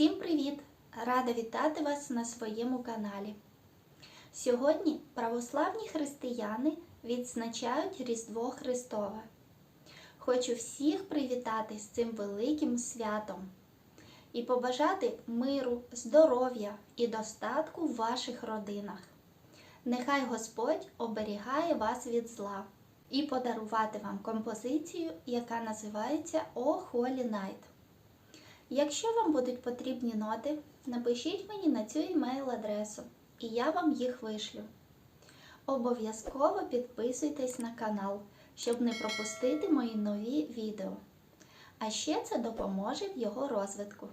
Всім привіт! Рада вітати вас на своєму каналі. Сьогодні православні християни відзначають Різдво Христове. Хочу всіх привітати з цим великим святом і побажати миру, здоров'я і достатку в ваших родинах. Нехай Господь оберігає вас від зла і подарувати вам композицію, яка називається «О Holy Night». Якщо вам будуть потрібні ноти, напишіть мені на цю емейл-адресу, і я вам їх вишлю. Обов'язково підписуйтесь на канал, щоб не пропустити мої нові відео. А ще це допоможе в його розвитку.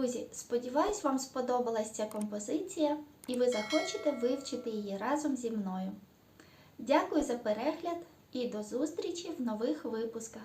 Друзі, сподіваюсь, вам сподобалась ця композиція і ви захочете вивчити її разом зі мною. Дякую за перегляд і до зустрічі в нових випусках!